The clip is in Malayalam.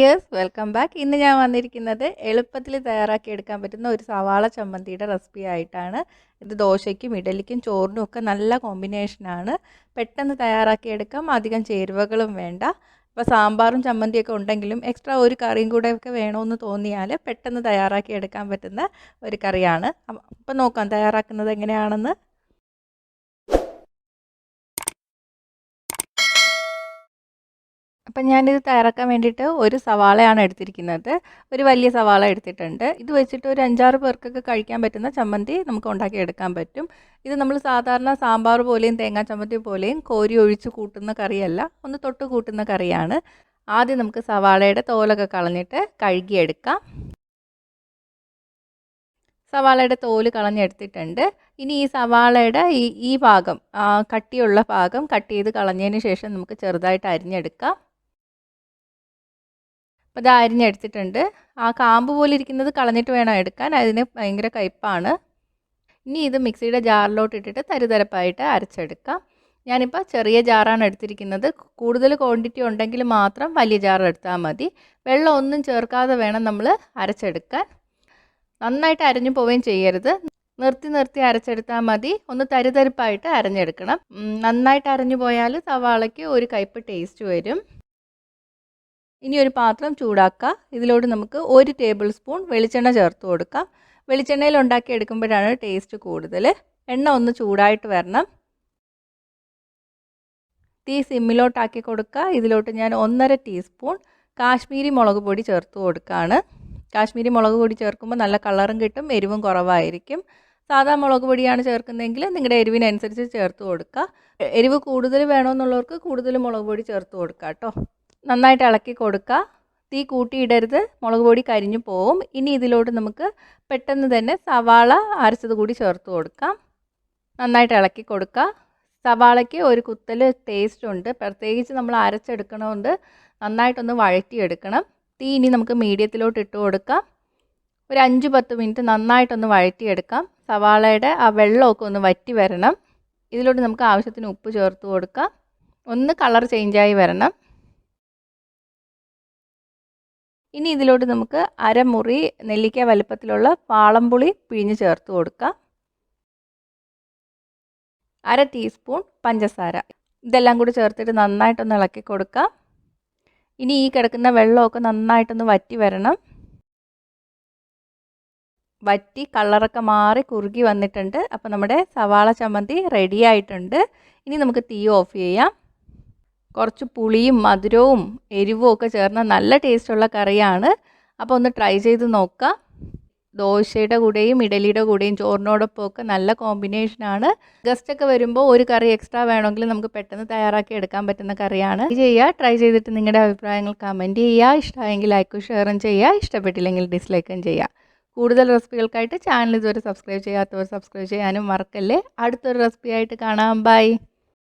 യെസ് വെൽക്കം ബാക്ക് ഇന്ന് ഞാൻ വന്നിരിക്കുന്നത് എളുപ്പത്തിൽ തയ്യാറാക്കി എടുക്കാൻ പറ്റുന്ന ഒരു സവാള ചമ്മന്തിയുടെ റെസിപ്പി ആയിട്ടാണ്. ഇത് ദോശയ്ക്കും ഇഡലിക്കും ചോറിനും ഒക്കെ നല്ല കോമ്പിനേഷനാണ് പെട്ടെന്ന് തയ്യാറാക്കി എടുക്കാം. അധികം ചേരുവകളും വേണ്ട. ഇപ്പോൾ സാമ്പാറും ചമ്മന്തിയൊക്കെ ഉണ്ടെങ്കിലും എക്സ്ട്രാ ഒരു കറിയും കൂടെ ഒക്കെ വേണമെന്ന് തോന്നിയാൽ പെട്ടെന്ന് തയ്യാറാക്കി എടുക്കാൻ പറ്റുന്ന ഒരു കറിയാണ്. അപ്പം നോക്കാം തയ്യാറാക്കുന്നത് എങ്ങനെയാണെന്ന്. അപ്പം ഞാനിത് തയ്യാറാക്കാൻ വേണ്ടിയിട്ട് ഒരു സവാളയാണ് എടുത്തിരിക്കുന്നത്. ഒരു വലിയ സവാള എടുത്തിട്ടുണ്ട്. ഇത് വെച്ചിട്ട് ഒരു അഞ്ചാറ് പേർക്കൊക്കെ കഴിക്കാൻ പറ്റുന്ന ചമ്മന്തി നമുക്ക് ഉണ്ടാക്കിയെടുക്കാൻ പറ്റും. ഇത് നമ്മൾ സാധാരണ സാമ്പാർ പോലെയും തേങ്ങാ ചമ്മന്തി പോലെയും കോരി ഒഴിച്ച് കൂട്ടുന്ന കറിയല്ല ഒന്ന് തൊട്ട് കൂട്ടുന്ന കറിയാണ്. ആദ്യം നമുക്ക് സവാളയുടെ തോലൊക്കെ കളഞ്ഞിട്ട് കഴുകിയെടുക്കാം. സവാളയുടെ തോൽ കളഞ്ഞെടുത്തിട്ടുണ്ട്. ഇനി ഈ സവാളയുടെ ഈ ഈ ഭാഗം കട്ടിയുള്ള ഭാഗം കട്ട് ചെയ്ത് കളഞ്ഞതിന് ശേഷം നമുക്ക് ചെറുതായിട്ട് അരിഞ്ഞെടുക്കാം. അപ്പോൾ ഇത് അരിഞ്ഞെടുത്തിട്ടുണ്ട് ആ കാമ്പ് പോലെ ഇരിക്കുന്നത് കളഞ്ഞിട്ട് വേണം എടുക്കാൻ. അതിന് ഭയങ്കര കയ്പ്പാണ്. ഇനി ഇത് മിക്സിയുടെ ജാറിലോട്ട് ഇട്ടിട്ട് തരിതരപ്പായിട്ട് അരച്ചെടുക്കാം. ഞാനിപ്പോൾ ചെറിയ ജാറാണ് എടുത്തിരിക്കുന്നത്. കൂടുതൽ ക്വാണ്ടിറ്റി ഉണ്ടെങ്കിൽ മാത്രം വലിയ ജാർ എടുത്താൽ മതി. വെള്ളം ഒന്നും ചേർക്കാതെ വേണം നമ്മൾ അരച്ചെടുക്കാൻ. നന്നായിട്ട് അരഞ്ഞു പോവുകയും ചെയ്യരുത്. നിർത്തി നിർത്തി അരച്ചെടുത്താൽ മതി. ഒന്ന് തരിതരിപ്പായിട്ട് അരഞ്ഞെടുക്കണം. നന്നായിട്ട് അരഞ്ഞു പോയാൽ സവാളയ്ക്ക് ഒരു കയ്പ്പ് ടേസ്റ്റ് വരും. ഇനി ഒരു പാത്രം ചൂടാക്കുക ഇതിലോട്ട് നമുക്ക് ഒരു ടേബിൾ സ്പൂൺ വെളിച്ചെണ്ണ ചേർത്ത് കൊടുക്കാം. വെളിച്ചെണ്ണയിൽ ഉണ്ടാക്കി എടുക്കുമ്പോഴാണ് ടേസ്റ്റ് കൂടുതൽ. എണ്ണ ഒന്ന് ചൂടായിട്ട് വരണം. തീ സിമ്മിലോട്ടാക്കി കൊടുക്കുക. ഇതിലോട്ട് ഞാൻ ഒന്നര ടീസ്പൂൺ കാശ്മീരി മുളക് പൊടി ചേർത്ത് കൊടുക്കുകയാണ്. കാശ്മീരി മുളക് പൊടി ചേർക്കുമ്പോൾ നല്ല കളറും കിട്ടും എരിവും കുറവായിരിക്കും. സാധാ മുളക് പൊടിയാണ് ചേർക്കുന്നതെങ്കിൽ നിങ്ങളുടെ എരിവിനനുസരിച്ച് ചേർത്ത് കൊടുക്കുക. എരിവ് കൂടുതൽ വേണമെന്നുള്ളവർക്ക് കൂടുതൽ മുളക് പൊടി ചേർത്ത് കൊടുക്കുക കേട്ടോ. നന്നായിട്ട് ഇളക്കി കൊടുക്കുക തീ കൂട്ടിയിടരുത്. മുളക് പൊടി കരിഞ്ഞു പോവും. ഇനി ഇതിലോട്ട് നമുക്ക് പെട്ടെന്ന് തന്നെ സവാള അരച്ചത് കൂടി ചേർത്ത് കൊടുക്കാം. നന്നായിട്ട് ഇളക്കി കൊടുക്കുക സവാളയ്ക്ക് ഒരു കുത്തൽ ടേസ്റ്റ് ഉണ്ട്. പ്രത്യേകിച്ച് നമ്മൾ അരച്ചെടുക്കണമുണ്ട് നന്നായിട്ടൊന്ന് വഴറ്റിയെടുക്കണം. തീ ഇനി നമുക്ക് മീഡിയത്തിലോട്ട് ഇട്ട് കൊടുക്കാം. ഒരു അഞ്ച് പത്ത് മിനിറ്റ് നന്നായിട്ടൊന്ന് വഴറ്റിയെടുക്കാം. സവാളയുടെ ആ വെള്ളമൊക്കെ ഒന്ന് വറ്റി വരണം. ഇതിലോട്ട് നമുക്ക് ആവശ്യത്തിന് ഉപ്പ് ചേർത്ത് കൊടുക്കാം. ഒന്ന് കളർ ചേഞ്ചായി വരണം. ഇനി ഇതിലോട്ട് നമുക്ക് അരമുറി നെല്ലിക്ക വലുപ്പത്തിലുള്ള പാളംപുളി പിഴിഞ്ഞ് ചേർത്ത് കൊടുക്കാം. അര ടീസ്പൂൺ പഞ്ചസാര. ഇതെല്ലാം കൂടി ചേർത്തിട്ട് നന്നായിട്ടൊന്ന് ഇളക്കി കൊടുക്കാം. ഇനി ഈ കിടക്കുന്ന വെള്ളമൊക്കെ നന്നായിട്ടൊന്ന് വറ്റി വരണം. വറ്റി കളറൊക്കെ മാറി കുറുകി വന്നിട്ടുണ്ട്. അപ്പോൾ നമ്മുടെ സവാള ചമ്മന്തി റെഡി ആയിട്ടുണ്ട്. ഇനി നമുക്ക് തീ ഓഫ് ചെയ്യാം. കുറച്ച് പുളിയും മധുരവും എരിവും ഒക്കെ ചേർന്ന നല്ല ടേസ്റ്റുള്ള കറിയാണ്. അപ്പോൾ ഒന്ന് ട്രൈ ചെയ്ത് നോക്കുക ദോശയുടെ കൂടെയും ഇഡലിയുടെ കൂടെയും ചോറിനോടൊപ്പം ഒക്കെ നല്ല കോമ്പിനേഷനാണ് ഗസ്റ്റൊക്കെ വരുമ്പോൾ ഒരു കറി എക്സ്ട്രാ വേണമെങ്കിൽ നമുക്ക് പെട്ടെന്ന് തയ്യാറാക്കി എടുക്കാൻ പറ്റുന്ന കറിയാണ്. ചെയ്യുക ട്രൈ ചെയ്തിട്ട് നിങ്ങളുടെ അഭിപ്രായങ്ങൾ കമന്റ് ചെയ്യുക ഇഷ്ടമായെങ്കിൽ ലൈക്കും ഷെയറും ചെയ്യുക ഇഷ്ടപ്പെട്ടില്ലെങ്കിൽ ഡിസ്ലൈക്കും ചെയ്യുക കൂടുതൽ റെസിപ്പികൾക്കായിട്ട് ചാനൽ ഇതുവരെ സബ്സ്ക്രൈബ് ചെയ്യാത്തവർ സബ്സ്ക്രൈബ് ചെയ്യാനും മറക്കല്ലേ. അടുത്തൊരു റെസിപ്പി ആയിട്ട് കാണാം. ബൈ